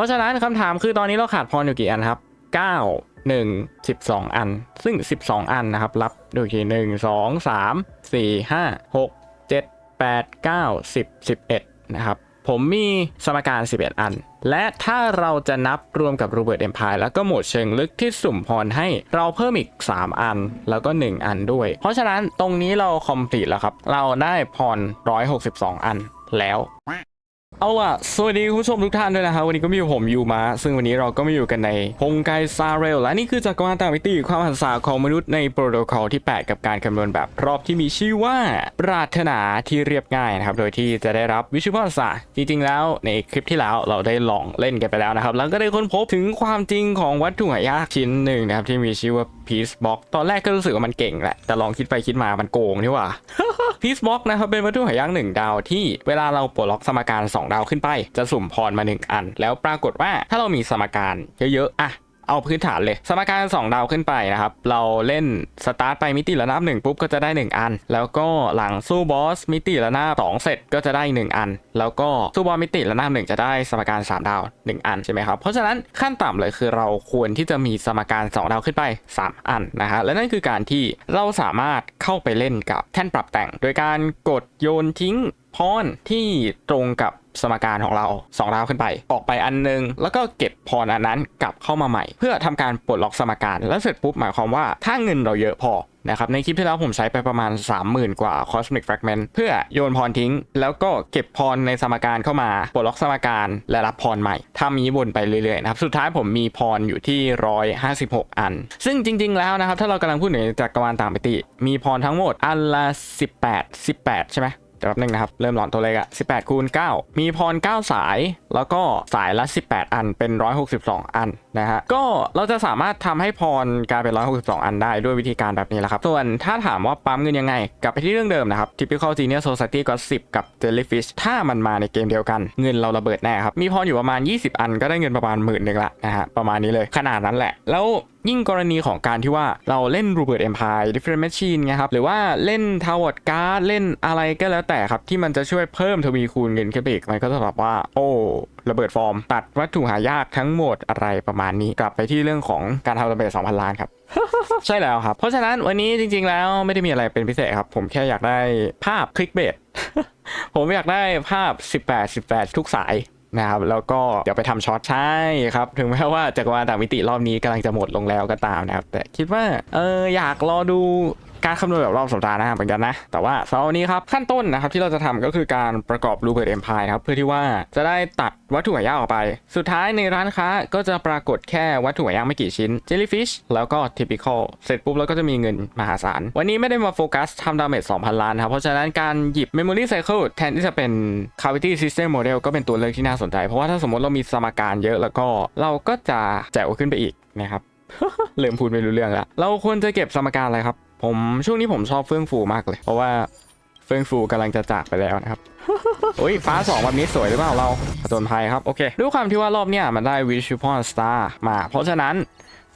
ราะฉะนั้นคำถามคือตอนนี้เราขาดพรอยู่กี่อันครับ 9 1 12 อัน ซึ่ง 12 อันนะครับ รับดูกี่1 2 3 4 5 6 7 8 9 10 11นะครับ ผมมีสมการ 11 อัน และถ้าเราจะนับรวมกับ Robert Empire แล้วก็โหมดเชิงลึกที่สุ่มพรให้เราเพิ่มอีก 3 อันแล้วก็ 1 อันด้วย เพราะฉะนั้นตรงนี้เราคอมพลีทแล้วครับ เราได้พร 162 อันแล้ว เอาล่ะ สวัสดีคุณผู้ชมทุกท่านด้วยนะครับวันนี้ก็มีผมยูมา ซึ่งวันนี้เราก็มาอยู่กันในพงไกซาเรล และนี่คือจักรวาลต่างมิติความหันษาของมนุษย์ในโปรโตคอลที่ 8 กับการคำนวณแบบรอบที่มีชื่อว่า ปรารถนาที่เรียบง่ายนะครับ โดยที่จะได้รับวิชุพันษาจริง ๆ แล้วในคลิปที่แล้วเราได้ลองเล่นกันไปแล้วนะครับ แล้วก็ได้ค้นพบถึงความจริงของวัตถุหายากชิ้นหนึ่งนะครับที่มีชื่อว่า Peace Box ตอนแรกก็รู้สึกว่ามันเก่งแหละแต่ลองคิดไปคิดมามันโกงนี่หว่า พีซบ็อกนะครับเป็นวัตถุหายากหนึ่งดาวที่เวลาเราปลดล็อกสมการ 2 ดาวขึ้นไป จะสุ่มพรมา 1 อัน แล้วปรากฏว่าถ้าเรามีสมการเยอะๆอะ เอาพื้นฐานเลย สมการ 2 ดาวขึ้นไปนะครับ เราเล่นสตาร์ทไปมิติระนาบ1ปุ๊บก็จะได้ 1 อัน แล้วก็หลังสู้บอสมิติระนาบ2เสร็จก็จะได้ 1 อัน แล้วก็สู้บอสมิติระนาบ1จะได้สมการ 3 ดาว 1 อันใช่ไหมครับ เพราะฉะนั้นขั้นต่ำเลยคือเราควรที่จะมีสมการ 2 ดาวขึ้นไป 3 อันนะฮะ และนั่นคือการที่เราสามารถเข้าไปเล่นกับแท่นปรับแต่ง โดยการกดโยนทิ้ง พรที่ตรงกับสมการของเรา2ดาวขึ้นไป ออกไปอันนึง แล้วก็เก็บพรอันนั้นกลับเข้ามาใหม่ เพื่อทำการปลดล็อกสมการ แล้วเสร็จปุ๊บหมายความว่าถ้าเงินเราเยอะพอนะครับในคลิปที่แล้วผมใช้ไปประมาณ 30,000 กว่า Cosmic Fragment เพื่อโยนพรทิ้ง แล้วก็เก็บพรในสมการเข้ามาปลดล็อกสมการและรับพรใหม่ทำนี้วนไปเรื่อยๆนะครับสุดท้ายผมมีพรอยู่ที่ 156 อัน ซึ่งจริง ๆ แล้วนะครับถ้าเรากำลังพูดถึงจักรวาลต่างมิติ มีพรทั้งหมดอันละ 18 18 ใช่ไหม เดี๋ยวแป๊บนึงนะครับ เริ่มหลอนตัวเลขอะ18คูณ9 มีพร 9 สาย แล้วก็สายละ 18 อันเป็น 162 อันนะฮะ ก็เราจะสามารถทำให้พรกลายเป็น 162 อันได้ด้วยวิธีการแบบนี้แหละครับ ส่วนถ้าถามว่าปั๊มเงินยังไง กลับไปที่เรื่องเดิมนะครับ Typical Genius Society ก็ 10 กับ Jellyfish ถ้ามันมาในเกมเดียวกัน เงินเราระเบิดแน่ครับ มีพรอยู่ประมาณ 20 อันก็ได้เงินประมาณหมื่นหนึ่งละนะฮะ ประมาณนี้เลย ขนาดนั้นแหละ แล้ว ยิ่งกรณีของการที่ว่าเราเล่น Robert Empire Different Machine ไงครับหรือว่าเล่น Tower Card เล่นอะไรก็แล้วแต่ครับ ที่มันจะช่วยเพิ่มทวีคูณเงินขึ้นไปอีกมันก็จะแบบว่า โอ้ระเบิดฟอร์ม ตัดวัตถุหายากทั้งหมดอะไรประมาณนี้กลับไปที่เรื่องของการทำระเบิด2,000 ล้านครับใช่แล้วครับ เพราะฉะนั้นวันนี้จริง ๆ แล้วไม่ได้มีอะไรเป็นพิเศษครับ ผมแค่อยากได้ภาพคลิกเบสผมอยากได้ภาพ 18 18 ทุกสาย นะครับแล้วก็เดี๋ยวไปทำช็อตใช่ครับ ถึงแม้ว่าจักรวาลต่างมิติรอบนี้กำลังจะหมดลงแล้วก็ตามนะครับ แต่คิดว่าเอออยากรอดู การคำนวณแบบรอบสัปดาห์หน้าเหมือนกันนะ แต่ว่าสำหรับวันนี้ครับขั้นต้นนะครับที่เราจะทำก็คือการประกอบรูเบิร์ตเอ็มพายครับเพื่อที่ว่าจะได้ตัดวัตถุหายากออกไป สุดท้ายในร้านค้าก็จะปรากฏแค่วัตถุหายากไม่กี่ชิ้น Jellyfish แล้วก็ Typical เสร็จปุ๊บแล้วก็จะมีเงินมหาศาล วันนี้ไม่ได้มาโฟกัสทำดาเมจ2,000 ล้านครับเพราะฉะนั้นการหยิบ Memory Cycle แทนที่จะเป็น Cavity System Model ก็เป็นตัวเลือกที่น่าสนใจ เพราะว่าถ้าสมมติเรามีสมการเยอะแล้วก็เราก็จะแจ๋วขึ้นไปอีกนะครับเริ่มพูดไม่รู้เรื่องแล้วเราควรจะเก็บสมการอะไรครับ ผมช่วงนี้ผมชอบเฟื่องฟูมากเลย เพราะว่าเฟื่องฟูกำลังจะจากไปแล้วนะครับโอ้ยฟ้าสองแบบนี้สวยหรือเปล่าเราผจญภัยครับ โอเคด้วยความที่ว่ารอบเนี้ยมันได้ Visual Star มา เพราะฉะนั้น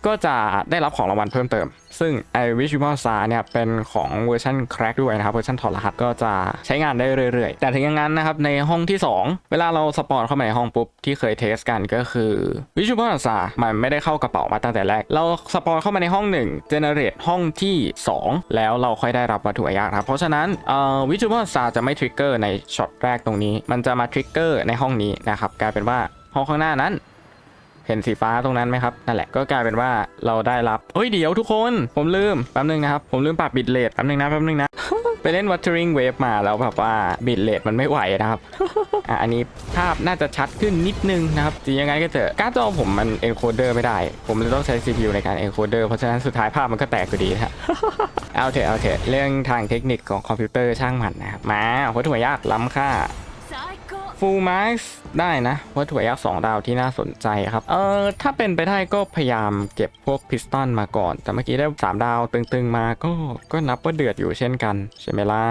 ก็จะได้รับของรางวัลเพิ่มเติม ซึ่งไอ้ Visual Star เนี่ยเป็นของเวอร์ชัน Crack ด้วยนะครับ เวอร์ชันถอดรหัสก็จะใช้งานได้เรื่อยๆ แต่ถึงอย่างนั้นนะครับ ในห้องที่ 2 เวลาเราสปอนเข้ามาในห้องปุ๊บ ที่เคยเทสกันก็คือ Visual Star มันไม่ได้เข้ากระเป๋ามาตั้งแต่แรก เราสปอนเข้ามาในห้อง 1 Generate ห้องที่ 2 แล้วเราค่อยได้รับวัตถุอายากนะครับเพราะฉะนั้นเอ่อ Visual Star จะไม่ทริกเกอร์ในช็อตแรกตรงนี้ มันจะมาทริกเกอร์ในห้องนี้นะครับกลายเป็นว่าห้องข้างหน้านั้น เห็นสีฟ้าตรงนั้นไหมครับนั่นแหละก็กลายเป็นว่าเราได้รับเฮ้ยเดี๋ยวทุกคนผมลืมแป๊บนึงนะครับผมลืมปรับบิตเลทแป๊บนึงนะแป๊บนึงนะไปเล่น Watering Wave มาแล้วแบบว่าบิตเลทมันไม่ไหวนะครับอะอันนี้ภาพน่าจะชัดขึ้นนิดนึงนะครับจริงยังไงก็เถอะการ์ดจอผมมัน encoder ไม่ได้ ผมเลยต้องใช้ CPU ในการ encoder เพราะฉะนั้นสุดท้ายภาพมันก็แตกอยู่ดีนะฮะเอาเถอะเอาเถอะเรื่องทางเทคนิคของคอมพิวเตอร์ช่างมันนะครับมาวัตถุยากล้ำค่า ฟูลมาร์ได้นะวัตถุยักษ์สองดาวที่น่าสนใจครับ เออถ้าเป็นไปได้ก็พยายามเก็บพวกพิสตันมาก่อน แต่เมื่อกี้ได้ 3 ดาวตึงๆมาก็ก็นับว่าเดือดอยู่เช่นกัน ใช่ไหมล่ะ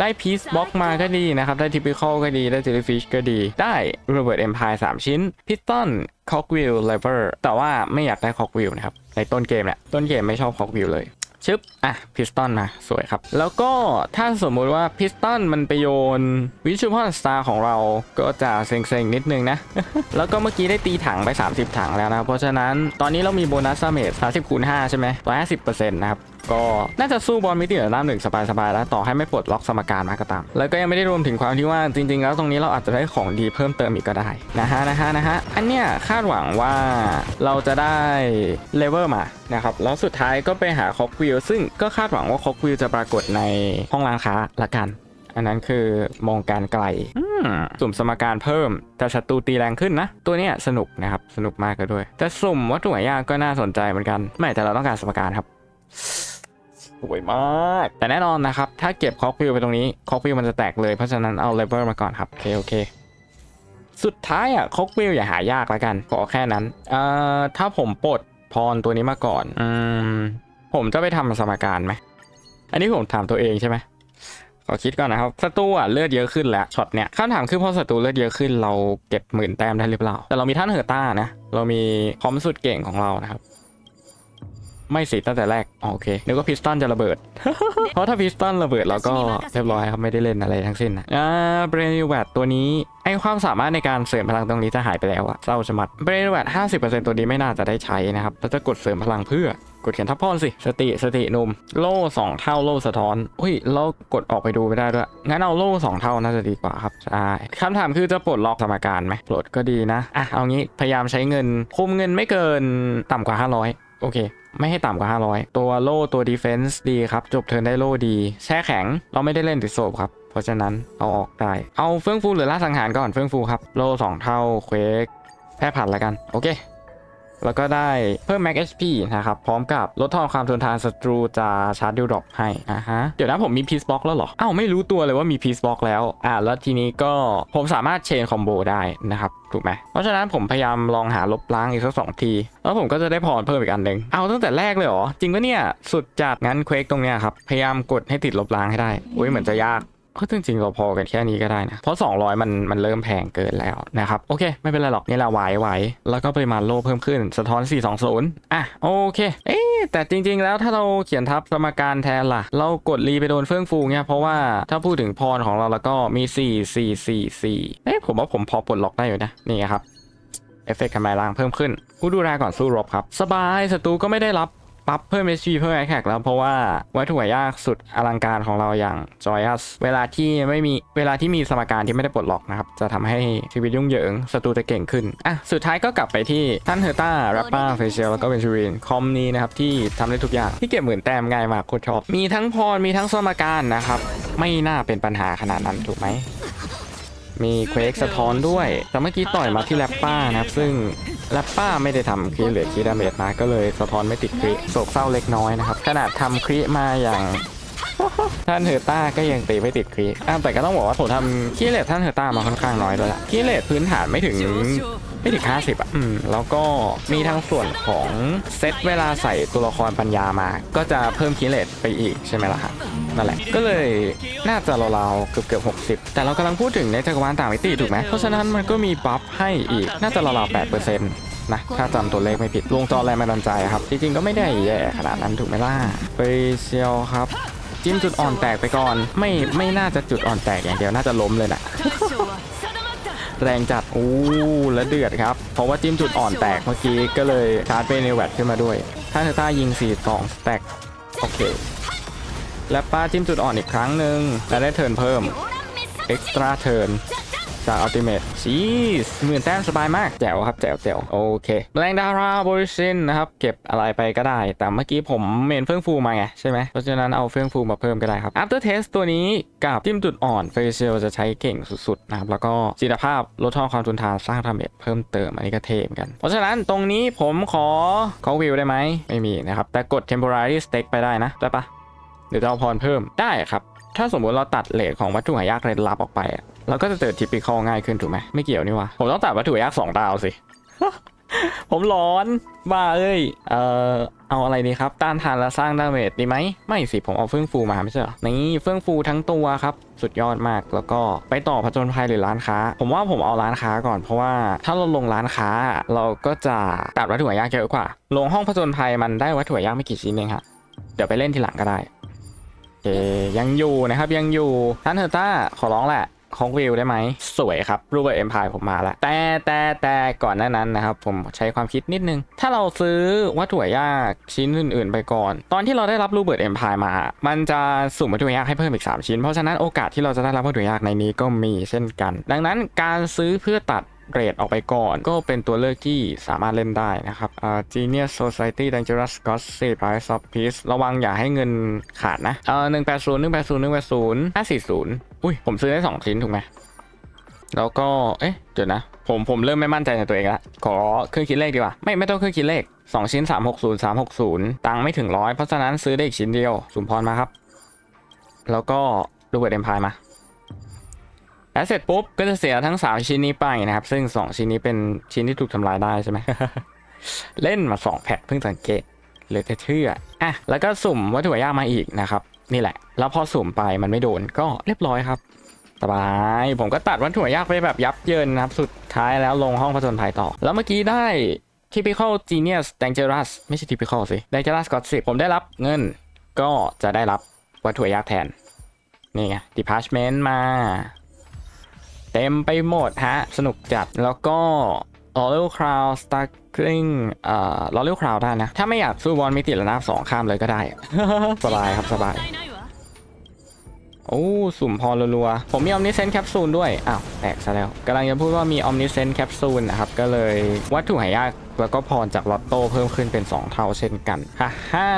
ได้พีซบ็อกมาก็ดีนะครับ ได้ทิปิคอลก็ดีได้เจลลี่ฟิชก็ดี ได้โรเบิร์ตเอ็มพายสามชิ้นพิสตันคอกวิลเลเวอร์แต่ว่าไม่อยากได้คอกวิลนะครับในต้นเกมเนี่ยต้นเกมไม่ชอบคอกวิลเลย ชึบ อะ พิสตันมา สวยครับ แล้วก็ถ้าสมมุติว่าพิสตันมันไปโยนวิชูพอนสตาร์ของเราก็จะเซ็งๆ นิดนึงนะ แล้วก็เมื่อกี้ได้ตีถังไป 30 ถังแล้วนะ เพราะฉะนั้นตอนนี้เรามีโบนัสเมทสามสิบคูณห้าใช่ไหมตัวห้าสิบเปอร์เซ็นต์นะครับ ก็น่าจะสู้บอลมิติเหนือน้ำหนึ่งสบายๆแล้วต่อให้ไม่ปลดล็อกสมการมาก็ตาม แล้วก็ยังไม่ได้รวมถึงความที่ว่าจริง ๆ แล้วตรงนี้เราอาจจะได้ของดีเพิ่มเติมอีกก็ได้นะฮะนะฮะนะฮะอันเนี้ยคาดหวังว่าเราจะได้เลเวลมานะครับแล้วสุดท้ายก็ไปหาคอกวิลซึ่งก็คาดหวังว่าคอกวิลจะปรากฏในห้องร้านค้าละกัน อันนั้นคือมองการไกลสุ่มสมการเพิ่มแต่ศัตรูตีแรงขึ้นนะ ตัวเนี้ยสนุกนะครับสนุกมากเลยด้วย แต่สุ่มวัตถุหายากก็น่าสนใจเหมือนกัน ไม่แต่เราต้องการสมการครับ สวยมาก แต่แน่นอนนะครับ ถ้าเก็บคอกฟิลไปตรงนี้คอกฟิลมันจะแตกเลยเพราะฉะนั้นเอาเลเวลมาก่อนครับ โอเคโอเค สุดท้ายอะคอกฟิลอย่าหายากแล้วกันขอแค่นั้นเอ่อถ้าผมปลดพรตัวนี้มาก่อนอืมผมจะไปทำสมการไหมอันนี้ผมถามตัวเองใช่ไหมขอคิดก่อนนะครับศัตรูอะเลือดเยอะขึ้นแล้วช็อตเนี้ยคำถามคือพอศัตรูเลือดเยอะขึ้นเราเก็บหมื่นแต้มได้หรือเปล่า แต่เรามีท่านเฮอร์ต้านะ เรามีคอมสุดเก่งของเรานะครับ ไม่สิตั้งแต่แรกอ๋อโอเคนึกว่าพิสตันจะระเบิด เพราะถ้าพิสตันระเบิดเราก็เรียบร้อยครับไม่ได้เล่นอะไรทั้งสิ้นนะอ่าเบรนิวแวตตัวนี้ไอความสามารถในการเสริมพลังตรงนี้จะหายไปแล้วอะเศร้าชะมัดเบรนิวแวตห้าสิบเปอร์เซ็นต์ตัวนี้ไม่น่าจะได้ใช้นะครับเราจะกดเสริมพลังเพื่อกดเขียนทับพรสิ สติ สตินุ่มโล่สองเท่าโล่สะท้อน อุ้ยเรากดออกไปดูไม่ได้ด้วย งั้นเอาโล่สองเท่าน่าจะดีกว่าครับ ใช่คำถามคือจะปลดล็อกสมการไหมปลดก็ดีนะ อะ เอางี้ พยายามใช้เงิน คุมเงินไม่เกินต่ำกว่า 500 โอเค ไม่ให้ต่ำกว่า 500 ตัวโล่ตัวดีเฟนส์ดีครับ จบเทิร์นได้โล่ดี แช่แข็ง เราไม่ได้เล่นติดโซบครับ เพราะฉะนั้นเอาออกได้ เอาเฟื่องฟูหรือล่าสังหารก่อนเฟื่องฟูครับ โล่สองเท่าเควกแพร่ผัดแล้วกัน โอเค แล้วก็ได้เพิ่ม Max HP นะครับ พร้อมกับลดทอนความทนทานศัตรูจะชาร์จดิวดรอปให้อ่าฮะ เดี๋ยวนะผมมี Peace Block แล้วเหรออ้าวไม่รู้ตัวเลยว่ามี Peace Block แล้วอ่าแล้วทีนี้ก็ผมสามารถเชนคอมโบได้นะครับถูกไหมเพราะฉะนั้นผมพยายามลองหาลบล้างอีกสักสองที แล้วผมก็จะได้พรเพิ่มอีกอันหนึ่งเอาตั้งแต่แรกเลยเหรอ จริงปะเนี่ย สุดจัดงั้นเควกตรงเนี้ยครับ พยายามกดให้ติดลบล้างให้ได้อุ้ยเหมือนจะยาก ก็จริงๆเราพอกันแค่นี้ก็ได้นะ เพราะ 200 มันมันเริ่มแพงเกินแล้วนะครับ โอเค ไม่เป็นไรหรอก นี่แหละไหวไหวแล้วก็ปริมาณโลเพิ่มขึ้น สะท้อน 420 อะ โอเค เอ๊แต่จริง ๆ แล้วถ้าเราเขียนทับสมการแทนล่ะ เรากดรีไปโดนเฟื่องฟูเนี่ยเพราะว่าถ้าพูดถึงพรของเราแล้วก็มี 4 4 4 4 เอ๊ะผมว่าผมพอปลดล็อกได้อยู่นะ นี่ครับเอฟเฟกต์ทำลายล้างเพิ่มขึ้นผู้ดูแลก่อนสู้รบครับ สบายศัตรูก็ไม่ได้รับ ปั๊บเพิ่ม HP เพิ่ม a อ t แ c แล้วเพราะว่าวัตถุยากสุดอลังการของเราอย่าง Joyous เวลาที่ไม่มีเวลาที่มีสมการที่ไม่ได้ปลดล็อกนะครับ จะทำให้ชีวิตยุ่งเหยิงศัตรูจะเก่งขึ้น อะ สุดท้ายก็กลับไปที่ท่านเฮอร์ต้าแรปป้าเฟเชียลแล้วก็เวนจูรินคอมนี้นะครับ ที่ทำได้ทุกอย่าง ที่เก็บหมื่นแต้มง่ายมากโคตรชอบ มีทั้งพร มีทั้งสมการนะครับ ไม่น่าเป็นปัญหาขนาดนั้นถูกไหมมีเควกสะท้อนด้วย แต่เมื่อกี้ต่อยมาที่แรปป้านะครับ ซึ่ง แรปป้าไม่ได้ทำครีเหลือครีดาเมจมาก็เลยสะท้อนไม่ติดครีโศกเศร้าเล็กน้อยนะครับ ขนาดทำครีมาอย่างท่านเฮอร์ต้าก็ยังตีไม่ติดครีแต่ก็ต้องบอกว่าผมทำคีเลตท่านเฮอร์ต้ามาค่อนข้างน้อยด้วยละคีเลตพื้นฐานไม่ถึง ไม่ถึง50อะอืมแล้วก็มีทั้งส่วนของเซตเวลาใส่ตัวละครปัญญามา ก็จะเพิ่มคีเลตไปอีกใช่ไหมล่ะครับนั่นแหละ ก็เลยน่าจะราวๆเกือบเกือบ60แต่เรากำลังพูดถึงในจักรวาลต่างมิติถูกไหมเพราะฉะนั้นมันก็มีบัฟให้อีกน่าจะราวๆ8%นะถ้าจำตัวเลขไม่ผิดลงจอแรงบันดาลใจครับ จริงๆก็ไม่ได้แย่ขนาดนั้นถูกไหมล่ะเฟเชียลครับจิ้มจุดอ่อนแตกไปก่อน ไม่ไม่น่าจะจุดอ่อนแตกอย่างเดียวน่าจะล้มเลยนะ แรงจัดโอ้และเดือดครับ เพราะว่าจิ้มจุดอ่อนแตกเมื่อกี้ก็เลยชาร์จเบเนแวตขึ้นมาด้วยท่าเทต้ายิง4 2สแต็กโอเค และป้าจิ้มจุดอ่อนอีกครั้งหนึ่งและได้เทิร์นเพิ่มเอ็กซ์ตร้าเทิร์น จากอัลติเมทชีสหมื่นแต้มสบายมาก แจ๋วครับ แจ๋วแจ๋วโอเคแรงดาราบริชินนะครับ เก็บอะไรไปก็ได้ แต่เมื่อกี้ผมเมนเฟื่องฟูมาไง ใช่ไหมเพราะฉะนั้นเอาเฟื่องฟูมาเพิ่มก็ได้ครับ after test ตัวนี้กับจิ้มจุดอ่อนเฟเชียลจะใช้เก่งสุดๆนะครับ แล้วก็จิตภาพลดทอนความทนทานสร้างดาเมจเพิ่มเติมอันนี้ก็เทมกัน เพราะฉะนั้นตรงนี้ผมขอขาวิวได้ไหมไม่มีนะครับแต่กด temporary stake ไปได้นะได้ปะเดี๋ยวจะเอาพรเพิ่มได้ครับ ถ้าสมมติเราตัดเลทของวัตถุหายากเรนลับออกไป เราก็จะเจอทิปิคอง่ายขึ้นถูกไหมไม่เกี่ยวนี่วะผมต้องตัดวัตถุยากสองดาวสิ ผมร้อนบ้าเอ้ยเอ่อเอาอะไรดีครับ ต้านทานและสร้างดาเมจดีไหมไม่สิผมเอาเฟื่องฟูมาไม่ใช่หรอนี่เฟื่องฟูทั้งตัวครับ สุดยอดมากแล้วก็ไปต่อผจญภัยหรือร้านค้า ผมว่าผมเอาร้านค้าก่อนเพราะว่าถ้าเราลงร้านค้าเราก็จะตัดวัตถุยากเยอะกว่า ลงห้องผจญภัยมันได้วัตถุยากไม่กี่ชิ้นเองครับเดี๋ยวไปเล่นทีหลังก็ได้โอเคยังอยู่นะครับยังอยู่ท่านเฮอร์ต้าขอร้องแหละ ของวิวได้ไหม สวยครับ รูเบิร์ตเอ็มพายผมมาแล้ว แต่แต่แต่ก่อนหน้านั้นนะครับ ผมใช้ความคิดนิดนึง ถ้าเราซื้อวัตถุยากชิ้นอื่น ๆ ไปก่อน ตอนที่เราได้รับรูเบิร์ตเอ็มพายมา มันจะสุ่มวัตถุยากให้เพิ่มอีก 3 ชิ้น เพราะฉะนั้นโอกาสที่เราจะได้รับวัตถุยากในนี้ก็มีเช่นกัน ดังนั้นการซื้อเพื่อตัด เรทออกไปก่อน ก็เป็นตัวเลือกที่สามารถเล่นได้นะครับอ่า Genius Society Dangerous Gossip Price of Peace ระวังอย่าให้เงินขาดนะเออหนึ่งแปดศูนย์หนึ่งแปดศูนย์หนึ่งแปดศูนย์ห้าสี่ศูนย์อุ้ย ผมซื้อได้สองชิ้นถูกไหมแล้วก็ เอ๊ะ เดี๋ยวนะ ผม ผมเริ่มไม่มั่นใจในตัวเองละ ขอเครื่องคิดเลขดีกว่า ไม่ ไม่ต้องเครื่องคิดเลข 2 ชิ้น 360 360 ตังไม่ถึงร้อย เพราะฉะนั้นซื้อได้อีกชิ้นเดียว สุมพรมาครับ แล้วก็ดูเบิร์ดเอ็มพายมา แล้วเสร็จปุ๊บก็จะเสียทั้ง3ชิ้นนี้ไปนะครับ ซึ่ง2ชิ้นนี้เป็นชิ้นที่ถูกทำลายได้ใช่ไหมเล่นมา2แพทเพิ่งสังเกตเลยจะเชื่ออะแล้วก็สุ่มวัตถุยากมาอีกนะครับ นี่แหละ แล้วพอสุ่มไปมันไม่โดนก็เรียบร้อยครับสบายผมก็ตัดวัตถุยากไปแบบยับเยินนะครับ สุดท้ายแล้วลงห้องผจญภัยต่อ แล้วเมื่อกี้ได้ typical genius dangerous ไม่ใช่ typical สิ dangerous gossip ผมได้รับเงิน ก็จะได้รับวัตถุยากแทนนี่ไง department มา เต็มไปหมดฮะ สนุกจัดแล้วก็ Laurel Crown Starkling เอ่อ Laurel Crown ได้นะ ถ้าไม่อยากสู้บอลมิติระนาบสองข้ามเลยก็ได้ สบายครับสบาย โอ้สุ่มพอรัวๆผมมีออมนิเซนแคปซูลด้วย อ้าวแตกซะแล้วกำลังจะพูดว่ามีออมนิเซนแคปซูลนะครับ ก็เลยวัตถุหายากแล้วก็พรจากลอตโต้เพิ่มขึ้นเป็น 2 เท่าเช่นกันฮ่าฮ่า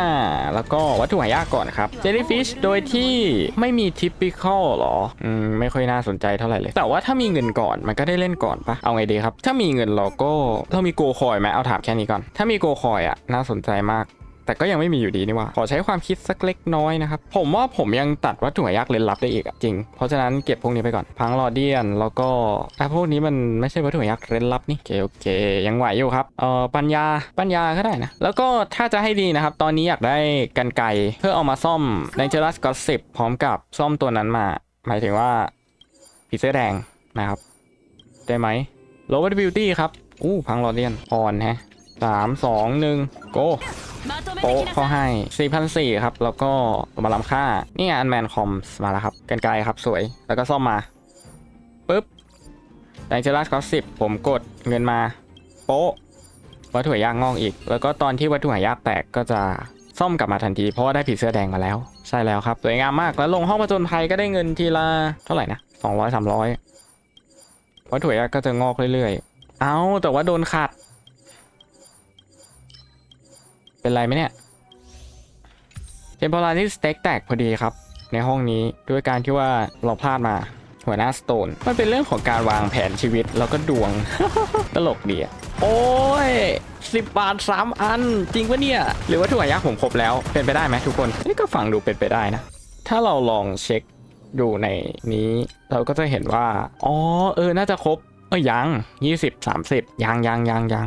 แล้วก็วัตถุหายากก่อนครับเจลลี่ฟิชโดยที่ไม่มีทิปปิคอลหรอ อืม ไม่ค่อยน่าสนใจเท่าไหร่เลย แต่ว่าถ้ามีเงินก่อนมันก็ได้เล่นก่อนปะเอาไงดีครับ ถ้ามีเงินเราก็เรามีโกคอยไหมเอาถามแค่นี้ก่อน ถ้ามีโกคอยอะน่าสนใจมาก แต่ก็ยังไม่มีอยู่ดีนี่ว่า ขอใช้ความคิดสักเล็กน้อยนะครับ ผมว่าผมยังตัดวัตถุหายากเลนลับได้อีกอะจริง เพราะฉะนั้นเก็บพวกนี้ไปก่อน พังรอเดียน แล้วก็ไอะพวกนี้มันไม่ใช่วัตถุหายากเลนลับนี่โอเคโอเค ยังไหวอยู่ครับ เอ่อ ปัญญา ปัญญาก็ได้นะ แล้วก็ถ้าจะให้ดีนะครับ ตอนนี้อยากได้กันไกเพื่อเอามาซ่อม Dangerous Gossip พร้อมกับซ่อมตัวนั้นมา หมายถึงว่าผีเสื้อแดงนะครับ ได้ไหม Lower Beauty ครับ อู้ พังรอเดียนออนฮะ สามสองหนึ่งโกโป๊ะเขาให้4,004ครับ แล้วก็มาล้ำค่า นี่ไงอันแมนคอมมาแล้วครับกันไกลครับสวย แล้วก็ซ่อมมาปึ๊บแดงเจลัสก็สิบผมกดเงินมา โป๊ะวัตถุายากงอกอีก แล้วก็ตอนที่วัตถุายากแตกก็จะซ่อมกลับมาทันที เพราะว่าได้ผีเสื้อแดงมาแล้ว ใช่แล้วครับสวยงามมากแล้วลงห้องผจญภัยก็ได้เงินทีละเท่าไหร่นะ200 300วัตถุายากก็จะงอกเรื่อยๆ เอาแต่ว่าโดนขัด เป็นไรไหมเนี่ยเทมเพลาที่สเต็กแตกพอดีครับ ในห้องนี้ด้วยการที่ว่าเราพลาดมาหัวหน้าสโตน มันเป็นเรื่องของการวางแผนชีวิตแล้วก็ดวง ตลกดีอะโอ้ยสิบบาทสามอัน จริงปะเนี่ย หรือว่าถั่วยักษ์ผมครบแล้ว เป็นไปได้ไหมทุกคน นี่ก็ฟังดูเป็นไปได้นะ ถ้าเราลองเช็คดูในนี้ เราก็จะเห็นว่า อ๋อ เออ น่าจะครบ เออยังยี่สิบสามสิบยังยังยังยัง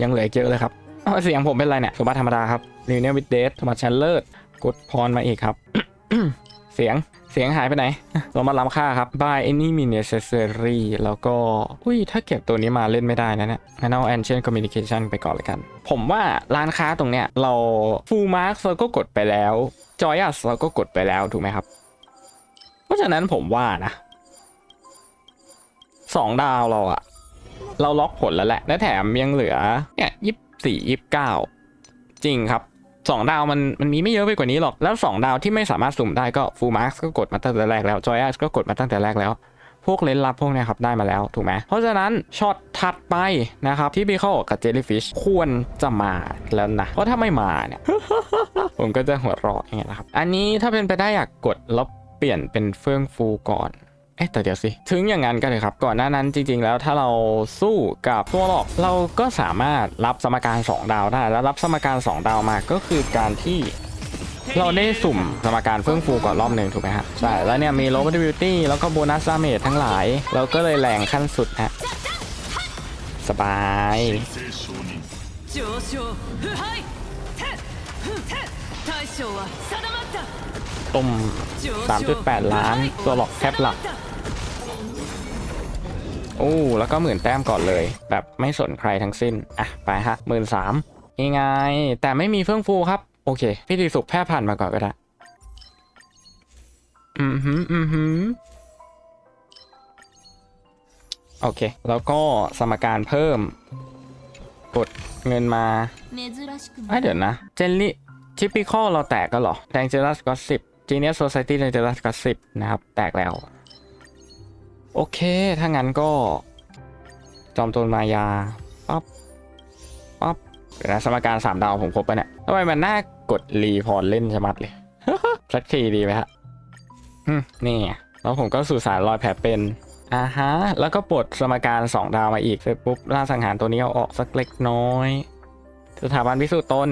ยังเหลืออีกเยอะเลยครับอ้าว เสียงผมเป็นไรเนี่ยสมบัติธรรมดาครับนิวเนียวิดเดสสมบัติชั้นเลิศกดพรมาอีกครับ เสียงเสียงหายไปไหนสมบัติล้ำค่าครับ by any means necessary แล้วก็ อุ้ย ถ้าเก็บตัวนี้มาเล่นไม่ได้นะเนี่ย งั้นเอา ancient communication ไปก่อนเลยกัน ผมว่าร้านค้าตรงเนี้ย เรา full mark เราก็กดไปแล้ว joyous เราก็กดไปแล้วถูกไหมครับ เพราะฉะนั้นผมว่านะสองดาวเราอะเราล็อกผลแล้วแหละ และแถมยังเหลือเนี่ยยี่ สี่ยี่สิบเก้าจริงครับสองดาวมันมันมีไม่เยอะไปกว่านี้หรอก แล้วสองดาวที่ไม่สามารถสุ่มได้ก็ฟูมาร์กก็กดมาตั้งแต่แรกแล้วจอยก็กดมาตั้งแต่แรกแล้ว พวกเลนลับพวกนี้ครับได้มาแล้วถูกไหมเพราะฉะนั้นช็อตถัดไปนะครับที่พี่เข้ากับเจลลี่ฟิชควรจะมาแล้วนะ เพราะถ้าไม่มาเนี่ย ผมก็จะหัวเราะอย่างเงี้ยนะครับ อันนี้ถ้าเป็นไปได้อยากกดแล้วเปลี่ยนเป็นเฟื่องฟูก่อน เอ๊ะแต่เดี๋ยวสิ ถึงอย่างนั้นก็เลยครับ ก่อนหน้านั้นจริง ๆ แล้วถ้าเราสู้กับตัวหลอก เราก็สามารถรับสมการ 2 ดาวได้ แล้วรับสมการ 2 ดาวมาก็คือการที่เราได้สุ่มสมการเฟื่องฟูก่อนรอบหนึ่งถูกไหมฮะ ใช่ แล้วเนี่ยมีโลบัตบิวตี้แล้วก็โบนัสดาเมจทั้งหลาย เราก็เลยแรงขั้นสุดฮะ สบาย 上昇腐敗てふて大将は定まった ต้ม 3.8 ล้าน ตัวหลอกแคปหลัก โอ้ แล้วก็หมื่นแต้มก่อนเลย แบบไม่สนใครทั้งสิ้น อะ ไปฮะหมื่นสามยังไง แต่ไม่มีเฟื่องฟูครับ โอเคพิธีสุขแพร่ผ่านมาก่อนก็ได้ อืมฮึอืมฮึโอเค แล้วก็สมการเพิ่ม กดเงินมาเอ้เดี๋ยวนะ เจนลี่ทิปปิคอเราแตกก็หรอแดงเจลัสก็สิบ จีเนียสโซซ i ตี้แดงเจลัสก็สิบนะครับ แตกแล้ว โอเค ถ้างั้นก็ จอมโจรมายาปั๊บปั๊บเดี๋ยวนะสมการสามดาวผมครบไปเนี่ยทำไมมันน่ากดรีพอร์ตเล่นชะมัดเลย สักทีดีไหมฮะนี่แล้วผมก็สู่สารรอยแผลเป็นอ่าฮะ แล้วก็ปลดสมการสองดาวมาอีก เสร็จปุ๊บล่าสังหารตัวนี้เอาออกสักเล็กน้อย สถาบันพิสูจน์ตน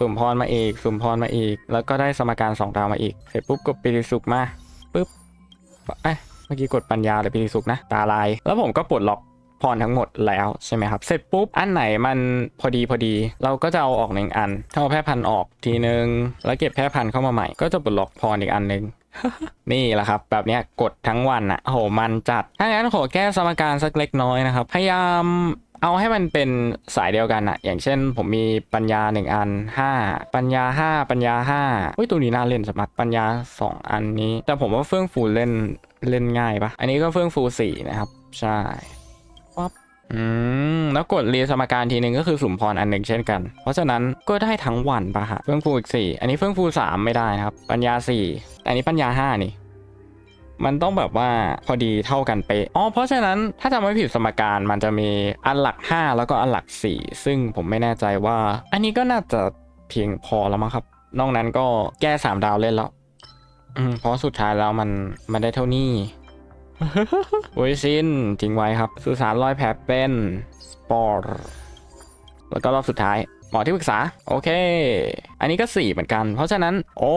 สุ่มพรมาอีก สุ่มพรมาอีก แล้วก็ได้สมการสองดาวมาอีก เสร็จปุ๊บกดปิริสุกมาปุ๊บเอ้ยเมื่อกี้กดปัญญาหรือปิริสุกนะ ตาลาย แล้วผมก็ปลดล็อกพรทั้งหมดแล้วใช่ไหมครับ เสร็จปุ๊บ อันไหนมันพอดีพอดี เราก็จะเอาออกหนึ่งอัน ถ้าเอาแพร่พันธุ์ออกทีนึง แล้วเก็บแพร่พันธุ์เข้ามาใหม่ ก็จะปลดล็อกพรอีกอันหนึ่งนี่แหละครับ แบบนี้กดทั้งวันอะโอ้โหมันจัดถ้างั้นขอแก้สมการสักเล็กน้อยนะครับ พยายาม เอาให้มันเป็นสายเดียวกันอะอย่างเช่น ผมมีปัญญา 1 อัน 5 ปัญญา 5 ปัญญา5อุ้ยตัวนี้น่าเล่นสมัครปัญญา 2 อันนี้ แต่ผมว่าเฟื่องฟูเล่นเล่นง่ายปะอันนี้ก็เฟื่องฟู4นะครับ ใช่ป๊อปอืมแล้วกดเรียนสมการทีหนึ่งก็คือสุ่มพรอันหนึ่งเช่นกัน เพราะฉะนั้นก็ได้ทั้งวันปะฮะเฟื่องฟูอีกสี่อันนี้เฟื่องฟูสามไม่ได้นะครับ ปัญญาสี่แต่อันนี้ปัญญาห้านี่ มันต้องแบบว่าพอดีเท่ากันเป๊ะอ๋อเพราะฉะนั้นถ้าจำไม่ผิดสมการมันจะมีอันหลัก 5 แล้วก็อันหลัก 4 ซึ่งผมไม่แน่ใจว่า อันนี้ก็น่าจะเพียงพอแล้วมั้งครับ นอกนั้นก็แก้ 3 ดาวเล่นแล้วอืมเพราะสุดท้ายแล้วมันมันได้เท่านี้โอ้ยซินจริงไว้ครับสุสานรอยแผลเป็นสปอร์แล้วก็รอบสุดท้ายหมอที่ปรึกษา โอเค อันนี้ก็ 4 เหมือนกัน เพราะฉะนั้น โอ้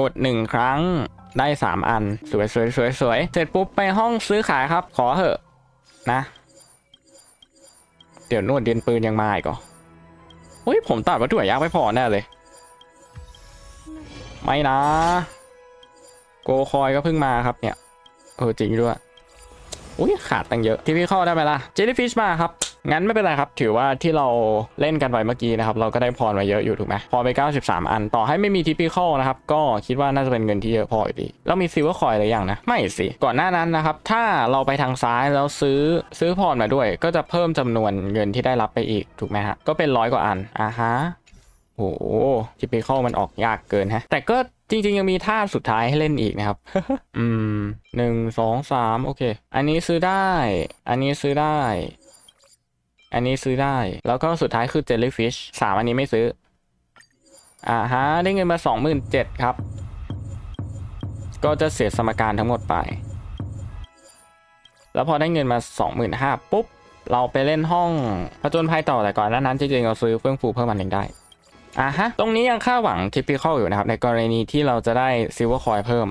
กด 1 ครั้ง ได้ 3 อัน สวยสวยสวยสวยเสร็จปุ๊บไปห้องซื้อขายครับ ขอเหอะนะ เดี๋ยวนวดเดียนปืนยังมาอีกเหรอเฮ้ยผมตัดวัตถุหายากไม่พอแน่เลย ไม่นะ โกคอยก็เพิ่งมาครับเนี่ยเออจริงด้วย อุ้ยขาดตั้งเยอะทีพีเข้าได้ไหมล่ะเจลลี่ฟิชมาครับ งั้นไม่เป็นไรครับ ถือว่าที่เราเล่นกันไปเมื่อกี้นะครับ เราก็ได้พรมาเยอะอยู่ถูกไหมพรไป 93 อัน ต่อให้ไม่มีทีพีเข้านะครับ ก็คิดว่าน่าจะเป็นเงินที่เยอะพออยู่ดีเรามีซิลเวอร์คอยหรือยังนะ ไม่สิ ก่อนหน้านั้นนะครับ ถ้าเราไปทางซ้ายแล้วซื้อซื้อพรมาด้วย ก็จะเพิ่มจำนวนเงินที่ได้รับไปอีกถูกไหมฮะก็เป็นร้อยกว่าอันอ่าฮะ โอ้โหทิปิคอลมันออกยากเกินฮะ แต่ก็จริง ๆ ยังมีท่าสุดท้ายให้เล่นอีกนะครับ อืมหนึ่งสองสามโอเค อันนี้ซื้อได้ อันนี้ซื้อได้ อันนี้ซื้อได้ แล้วก็สุดท้ายคือเจลลี่ฟิชสามอันนี้ไม่ซื้อ อ่าฮะ ได้เงินมาสองหมื่นเจ็ดครับ ก็จะเสียสมการทั้งหมดไป แล้วพอได้เงินมาสองหมื่นห้าปุ๊บ เราไปเล่นห้องผจญภัยต่อแต่ก่อนนั้นจริงๆเราซื้อเฟื่องฟูเพิ่มมันหนึ่งได้ อะฮะ ตรงนี้ยังคาดหวังทิปิคอลอยู่นะครับ ในกรณีที่เราจะได้ซิลเวอร์คอยเพิ่ม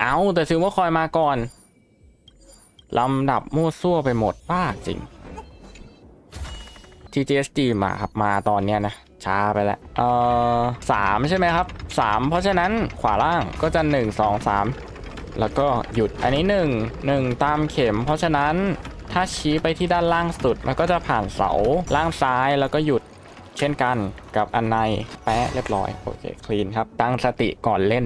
เอาแต่ซิลเวอร์คอยมาก่อน ลำดับมั่วซั่วไปหมดป้าจริง TGSG มาครับ มาตอนเนี้ยนะ ช้าไปแล้ว เอ่อสามใช่ไหมครับสามเพราะฉะนั้นขวาล่างก็จะหนึ่งสองสามแล้วก็หยุดอันนี้หนึ่งหนึ่งตามเข็ม เพราะฉะนั้นถ้าชี้ไปที่ด้านล่างสุด มันก็จะผ่านเสาล่างซ้ายแล้วก็หยุด เช่นกันกับอันในแปะเรียบร้อยโอเคคลีนครับ ตั้งสติก่อนเล่น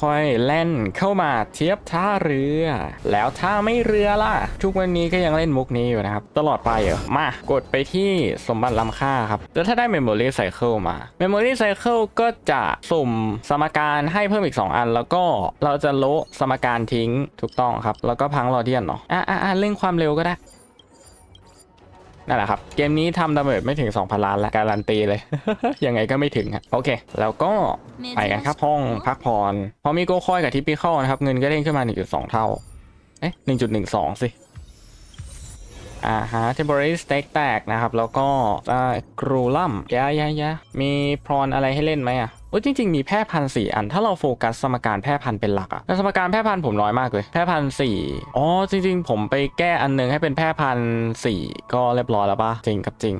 ค่อยๆ เล่นเข้ามาเทียบท่าเรือ แล้วถ้าไม่เรือล่ะ ทุกวันนี้ก็ยังเล่นมุกนี้อยู่นะครับ ตลอดไปเหรอมากดไปที่สมบัติล้ำค่าครับ แล้วถ้าได้ Memory Cycle มา Memory Cycle ก็จะสุ่มสมการให้เพิ่มอีก 2 อัน แล้วก็เราจะโละสมการทิ้งถูกต้องครับ แล้วก็พังรอเดียนเนาะอะอะอะเร่งความเร็วก็ได้ นั่นแหละครับ เกมนี้ทำดาเมจไม่ถึง 2,000 ล้านแล้วการันตีเลย ยังไงก็ไม่ถึงฮะโอเค แล้วก็ไปกันครับห้องพักผ่อนพอมีโกคอยกับทิปปี้เข้านะครับ เงินก็เด้งขึ้นมา 1.2 เท่า เอ๊ะ1.12 สิ อ่าฮะ temporary stake แตกนะครับ แล้วก็ได้กรูลัมยะยะยะมีพรอนอะไรให้เล่นไหมอะโอ้จริงๆ มีแพร่พันสี่อัน ถ้าเราโฟกัสสมการแพร่พันเป็นหลักอะแต่สมการแพร่พันผมน้อยมากเลย แพร่พันสี่อ๋อ จริง ๆ ผมไปแก้อันหนึงให้เป็นแพร่พันสี่ก็เรียบร้อยแล้วปะจริงครับจริง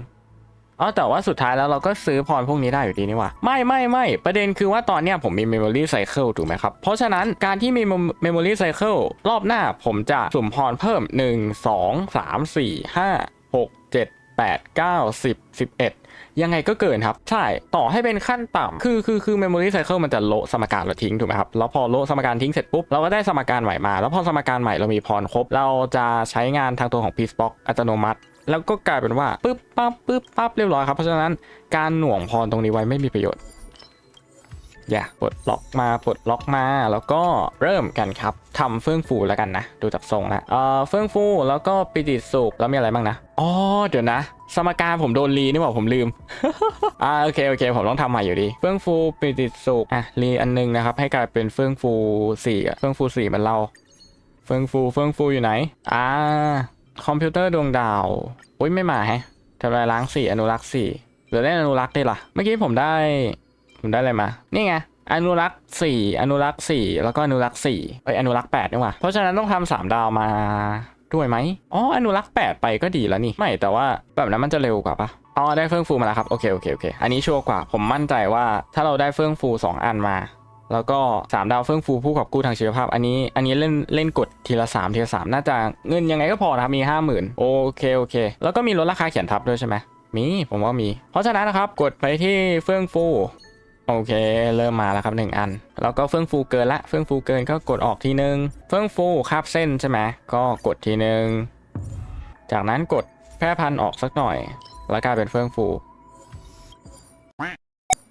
อ๋อแต่ว่าสุดท้ายแล้วเราก็ซื้อพรพวกนี้ได้อยู่ดีนี่หว่าไม่ไม่ไม่ประเด็นคือว่าตอนเนี้ยผมมี Memory Cycle ถูกไหมครับ เพราะฉะนั้นการที่มี Memory Cycle รอบหน้าผมจะสุ่มพรเพิ่ม 1 2 3 4 5 6 7 8 9 10 11 ยังไงก็เกินครับ ใช่ ต่อให้เป็นขั้นต่ำคือคือคือ memory cycle มันจะโละสมการเราทิ้งถูกไหมครับ แล้วพอโละสมการทิ้งเสร็จปุ๊บ เราก็ได้สมการใหม่มา แล้วพอสมการใหม่เรามีพรครบ เราจะใช้งานทางตัวของ piece box อัตโนมัติ แล้วก็กลายเป็นว่าปึ๊บปั๊บปึ๊บปั๊บเรียบร้อยครับ เพราะฉะนั้นการหน่วงพรตรงนี้ไว้ไม่มีประโยชน์ อย่าปลดล็อกมาปลดล็อกมาแล้วก็เริ่มกันครับทำเฟื่องฟูแล้วกันนะ ดูจากทรงแล้วเอ่อเฟื่องฟูแล้วก็ปิติสุขแล้วมีอะไรบ้างนะอ๋อเดี๋ยวนะ สมการผมโดนรีนี่หว่าผมลืมอ่าโอเคโอเค ผมต้องทำใหม่อยู่ดี เฟื่องฟูปิติสุขอะรีอันนึงนะครับให้กลายเป็นเฟื่องฟูสี่เฟื่องฟูสี่มันเราเฟื่องฟูเฟื่องฟูอยู่ไหนอ่า คอมพิวเตอร์ดวงดาวอุ้ยไม่มาแฮะทำลายล้างสี่อนุรักษ์สี่หรือเล่นอนุรักษ์ได้ล่ะ เมื่อกี้ผมได้ ผมได้อะไรมา นี่ไงอนุรักษ์สี่อนุรักษ์สี่แล้วก็อนุรักษ์สี่เอ้อนุรักษ์แปดนี่ว่าเพราะฉะนั้นต้องทำสามดาวมาด้วยไหมอ๋ออนุรักษ์แปดไปก็ดีแล้วนี่ ไม่แต่ว่าแบบนั้นมันจะเร็วกว่าปะอ๋อได้เฟื่องฟูมาแล้วครับ โอเคโอเคโอเค อันนี้ชัวร์กว่า ผมมั่นใจว่าถ้าเราได้เฟื่องฟูสองอันมา แล้วก็สามดาวเฟื่องฟูผู้กอบกู้ทางชีวภาพ อันนี้ อันนี้เล่นเล่นกดทีละสามทีละสามน่าจะเงินยังไงก็พอนะครับ มีห้าหมื่นโอเค โอเค แล้วก็มีลดราคาเขียนทับด้วยใช่ไหมมี ผมว่ามี เพราะฉะนั้นนะครับ กดไปที่เฟื่องฟู โอเค เริ่มมาแล้วครับหนึ่งอัน แล้วก็เฟื่องฟูเกินละ เฟื่องฟูเกินก็กดออกทีนึง เฟื่องฟูคาบเส้นใช่ไหมก็กดทีนึง จากนั้นกดแพร่พันธุ์ออกสักหน่อย แล้วกลายเป็นเฟื่องฟู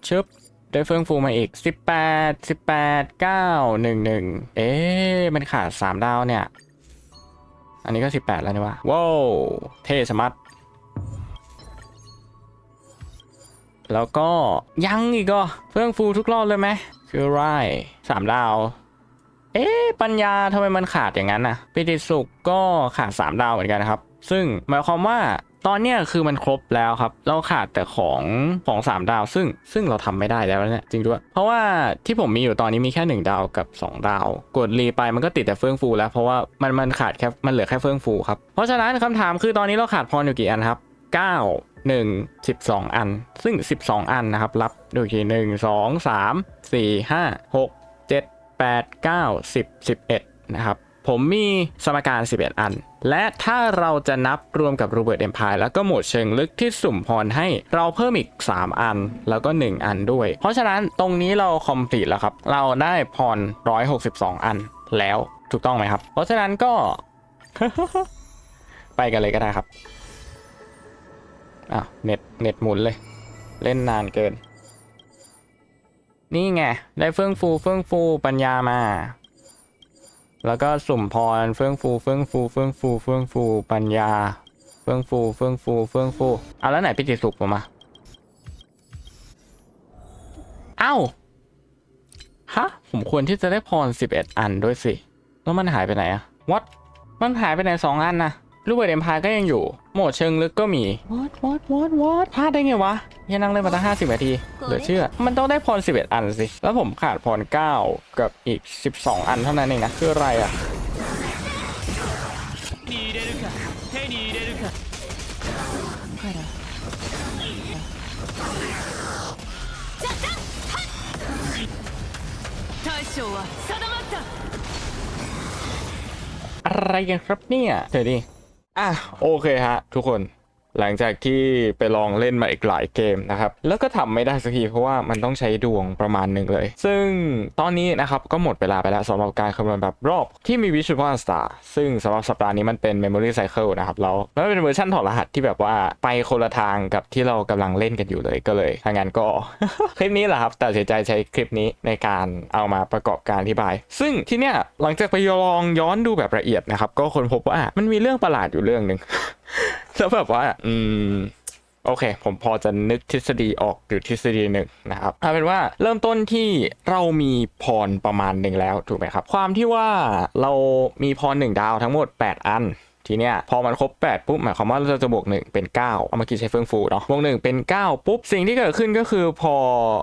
ชึบ ได้เฟื่องฟูมาอีก 18 18 9 1 1 เอ๊ะมันขาด 3 ดาวเนี่ย อันนี้ก็ 18 แล้วนี่วะว้าวเท่สมัดแล้วก็ยังอีกก็เฟื่องฟูทุกรอบเลยไหมคือไรสามดาว เอ๊ะปัญญาทำไมมันขาดอย่างนั้นน่ะปิติสุขก็ขาด 3 ดาวเหมือนกันนะครับ ซึ่งหมายความว่า ตอนเนี้ยคือมันครบแล้วครับ เราขาดแต่ของของ3ดาวซึ่งซึ่งเราทำไม่ได้แล้วเนี่ยจริงด้วย เพราะว่าที่ผมมีอยู่ตอนนี้มีแค่ 1 ดาวกับ 2 ดาว กดรีไปมันก็ติดแต่เฟื่องฟูแล้วเพราะว่ามันมันขาดแค่มันเหลือแค่เฟื่องฟูครับ เพราะฉะนั้นคำถามคือตอนนี้เราขาดพรอยู่กี่อันครับ 9 1 12 อัน ซึ่ง 12 อันนะครับ รับดูสิหนึ่งสองสามสี่ห้าหกที1 2 3 4 5 6 7 8 9 10 11นะครับ ผมมีสมการ 11 อัน และถ้าเราจะนับรวมกับ Robert Empire แล้วก็โหมดเชิงลึกที่สุ่มพรให้เราเพิ่มอีก 3 อัน แล้วก็ 1 อันด้วย เพราะฉะนั้นตรงนี้เราคอมพลีทแล้วครับ เราได้พร 162 อันแล้วถูกต้องไหมครับ เพราะฉะนั้นก็ ไปกันเลยก็ได้ครับอ้าวเน็ตเน็ตหมุนเลย เล่นนานเกิน นี่ไง ได้เฟื่องฟูเฟื่องฟูปัญญามา แล้วก็สุ่มพรเฟื่องฟูเฟื่องฟูเฟื่องฟูเฟื่องฟูปัญญา เฟื่องฟูเฟื่องฟูเฟื่องฟูเอาแล้วไหนพิจิตรสุขผมมาเอ้าฮะผมควรที่จะได้พรสิบเอันด้วยสิ แล้วมันหายไปไหนอะวัดมันหายไปไหนสองอันนะ รูปเบิร์เดมพายก็ยังอยู่ โหมดเชิงลึกก็มี what what what what พลาดได้ไงวะยังนั่งเล่นมาตั้ง50นาที เหลือเชื่อ มันต้องได้พร 11 อันสิ แล้วผมขาดพร 9 กับอีก 12 อันเท่านั้นเองนะ คืออะไรอะอะไรกันครับเนี่ย เดี๋ยวดิ อะโอเคฮะ ทุกคน หลังจากที่ไปลองเล่นมาอีกหลายเกมนะครับ แล้วก็ทำไม่ได้สักทีเพราะว่ามันต้องใช้ดวงประมาณหนึ่งเลย ซึ่งตอนนี้นะครับก็หมดเวลาไปแล้วสำหรับการคำนวณแบบรอบที่มีวิช u ว l Star ซึ่งสำหรับสัปดาห์นี้มันเป็น Memory Cycle นะครับแล้วแล้วเป็นเวอร์ชันถอดรหัสที่แบบว่าไปคนละทางกับที่เรากำลังเล่นกันอยู่เลยก็เลยถ้างั้นก็ คลิปนี้แหละครับแตัดสินใจใช้คลิปนี้ในการเอามาประกอบการอธิบาย ซึ่งที่เนี้ยหลังจากไปลองย้อนดูแบบละเอียดนะครับก็ค้นพบว่ามันมีเรื่องประหลาดอยู่เรื่องหนึ่ง แล้วแบบว่า อืมโอเค ผมพอจะนึกทฤษฎีออกอยู่ทฤษฎีหนึ่งนะครับเอาเป็นว่าเริ่มต้นที่เรามีพรประมาณหนึ่งแล้วถูกไหมครับ ความที่ว่าเรามีพรหนึ่งดาวทั้งหมด 8 อัน ทีเนี้ยพอมันครบ8ปุ๊บหมายความว่าเราจะบวก 1 เป็น 9 เอามาคิดใช้เฟื่องฟูเนาะบวก1เป็น 9 ปุ๊บ สิ่งที่เกิดขึ้นก็คือพอ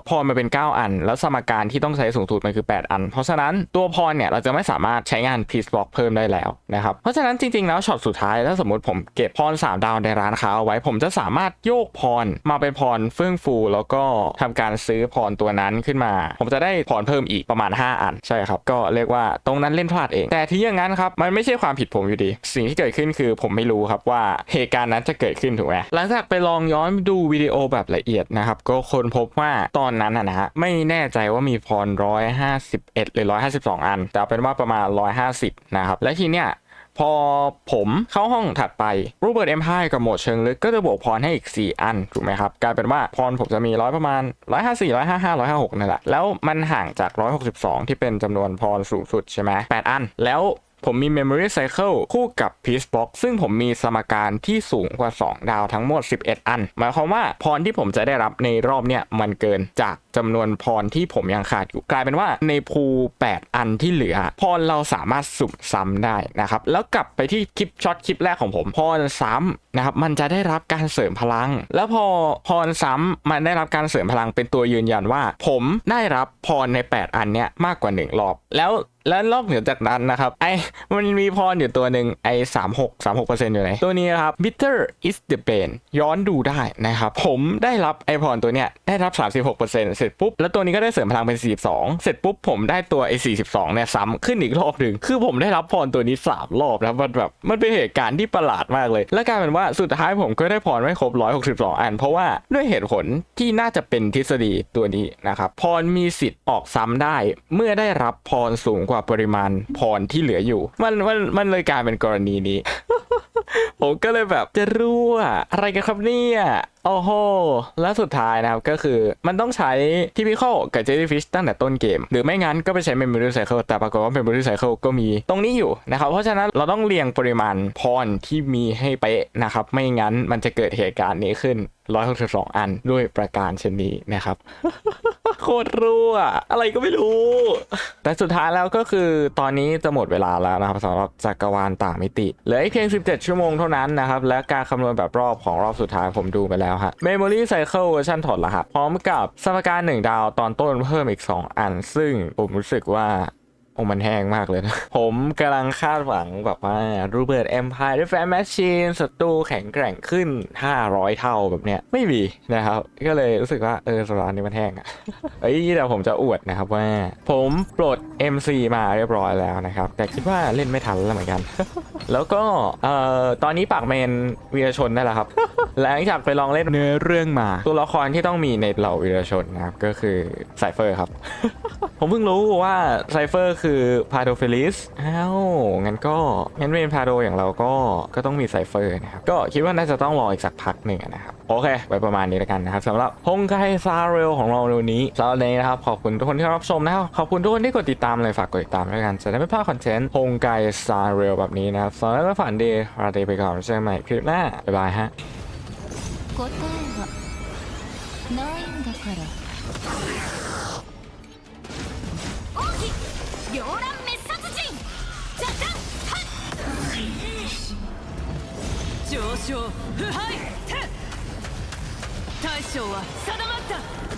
พรมันเป็น 9 อัน แล้วสมการที่ต้องใช้สูงสุดมันคือ 8 อัน เพราะฉะนั้นตัวพรเนี่ยเราจะไม่สามารถใช้งาน piece block เพิ่มได้แล้วนะครับเพราะฉะนั้นจริงๆแล้วช็อตสุดท้ายถ้าสมมติผมเก็บพร3ดาวในร้านค้าเอาไว้ ผมจะสามารถโยกพรมาเป็นพรเฟื่องฟู แล้วก็ทำการซื้อพรตัวนั้นขึ้นมา ผมจะได้พรเพิ่มอีกประมาณ 5 อันใช่ครับก็เรียกว่าตรงนั้นเล่นพลาดเอง แต่ที่อย่างนั้นครับมันไม่ใช่ความผิดผมอยู่ดี สิ่งที่เกิดดขึ้นคือผมไม่รู้ครับว่าเหตุการณ์นั้นจะเกิดขึ้นถูกไหมหลังจากไปลองย้อนดูวิดีโอแบบละเอียดนะครับ ก็ค้นพบว่าตอนนั้นนะฮะไม่แน่ใจว่ามีพร151หรือ152อัน แต่เอาเป็นว่าประมาณ150นะครับ และทีเนี้ยพอผมเข้าห้องถัดไปรูเบิร์ตเอ็มไพกับโหมดเชิงลึกก็จะบวกพรให้อีก 4 อัน ถูกไหมครับกลายเป็นว่าพรผมจะมีร้อยประมาณ 154 155 156นั่นแหละแล้วมันห่างจาก 162 ที่เป็นจำนวนพรสูงสุดใช่ไหม8อัน แล้ว ผมมี Memory Cycle คู่กับ Peace Box ซึ่งผมมีสมการที่สูงกว่า 2 ดาวทั้งหมด 11 อัน หมายความว่าพรที่ผมจะได้รับในรอบเนี้ยมันเกินจากจำนวนพรที่ผมยังขาดอยู่กลายเป็นว่าในภู8 อันที่เหลือ พรเราสามารถสุ่มซ้ำได้นะครับ แล้วกลับไปที่คลิปช็อตคลิปแรกของผม พรซ้ำนะครับมันจะได้รับการเสริมพลัง แล้วพอพรซ้ำมันได้รับการเสริมพลังเป็นตัวยืนยันว่า ผมได้รับพรใน 8 อันเนี้ยมากกว่า 1 รอบ แล้ว และนอกเหนือจากนั้นนะครับไอมันมีพรอยู่ตัวหนึ่งไอสามหกสามหกเปอร์เซ็นต์อยู่ไหนตัวนี้นะครับ bitter is the pain ย้อนดูได้นะครับ ผมได้รับไอพรตัวเนี้ยได้รับ36เปอร์เซ็นต์เสร็จปุ๊บ แล้วตัวนี้ก็ได้เสริมพลังเป็น42เสร็จปุ๊บ ผมได้ตัวไอ42เนี่ยซ้ำขึ้นอีกรอบหนึ่งคือผมได้รับพรตัวนี้3รอบนะมันแบบมันเป็นเหตุการณ์ที่ประหลาดมากเลย และกลายเป็นว่าสุดท้ายผมก็ได้พรไม่ครบ162อัน เพราะว่าด้วยเหตุผลที่น่าจะเป็นทฤษฎีตัวนี้นะครับพรมีสิทธิ์ออกซ้ำได้ เมื่อได้รับพรสูงกว่าปริมาณพรที่เหลืออยู่ มันมันมันเลยกลายเป็นกรณีนี้ ผมก็เลยแบบจะรู้ว่าอะไรกันครับเนี่ยโอ้โห และสุดท้ายนะครับ ก็คือมันต้องใช้ทิพิคอลกับ Jellyfish ตั้งแต่ต้นเกม หรือไม่งั้นก็ไปใช้ Memory Cycle แต่ปรากฏว่า Memory Cycle ก็มีตรงนี้อยู่นะครับ เพราะฉะนั้นเราต้องเรียงปริมาณพรที่มีให้เป๊ะนะครับ ไม่งั้นมันจะเกิดเหตุการณ์นี้ขึ้น162อันด้วยประการเช่นนี้นะครับ โคตรรั่ว อะไรก็ไม่รู้ แต่สุดท้ายแล้วก็คือตอนนี้จะหมดเวลาแล้วนะครับสำหรับจักรวาลต่างมิติ เหลืออีกเพียง 17 ชั่วโมงเท่านั้นนะครับ และการคำนวณแบบรอบของรอบสุดท้ายผมดูไปแล้วฮะ Memory Cycle เวอร์ชันถอดรหัสพร้อมกับสมการ 1 ดาวตอนต้นเพิ่มอีก 2 อัน ซึ่งผมรู้สึกว่า โอ้มันแห้งมากเลยนะ ผมกำลังคาดหวังแบบว่ารูเบิร์ตแอมพายด้วยแฟนแมชชีนศัตรูแข็งแกร่งขึ้น 500 เท่าแบบเนี้ยไม่มีนะครับ ก็เลยรู้สึกว่า เออสำหรับอันนี้มันแห้งอะเอ้ยเดี๋ยวผมจะอวดนะครับว่า ผมปลด MC มาเรียบร้อยแล้วนะครับ แต่คิดว่าเล่นไม่ทันแล้วเหมือนกัน แล้วก็เอ่อตอนนี้ปากเมนวีรชนได้แล้วครับ หลังจากไปลองเล่นเนื้อเรื่องมา ตัวละครที่ต้องมีในเหล่าวีรชนนะครับ ก็คือไซเฟอร์ครับ ผมเพิ่งรู้ว่าไซเฟอร์คือพาโดฟิลิสอ้าวงั้นก็งั้นเป็นพาโดอย่างเราก็ก็ต้องมีไซเฟอร์นะครับก็คิดว่าน่าจะต้องรออีกสักพักหนึ่งอะนะครับโอเคไปประมาณนี้แล้วกันนะครับสำหรับฮงไกซาเรลของเราในวันนี้สำหรับวันนี้นะครับขอบคุณทุกคนที่รับชมนะครับขอบคุณทุกคนที่กดติดตามเลยฝากกดติดตามด้วยกันจะได้ไม่พลาดคอนเทนต์ฮงไกซาเรลแบบนี้นะครับสำหรับฝันดีราตรีไปก่อนเจอกันใหม่คลิปหน้าบ๊ายบายฮะ 答えはないんだから。王妃両乱滅殺人ジャッダン上昇腐敗大将は定まった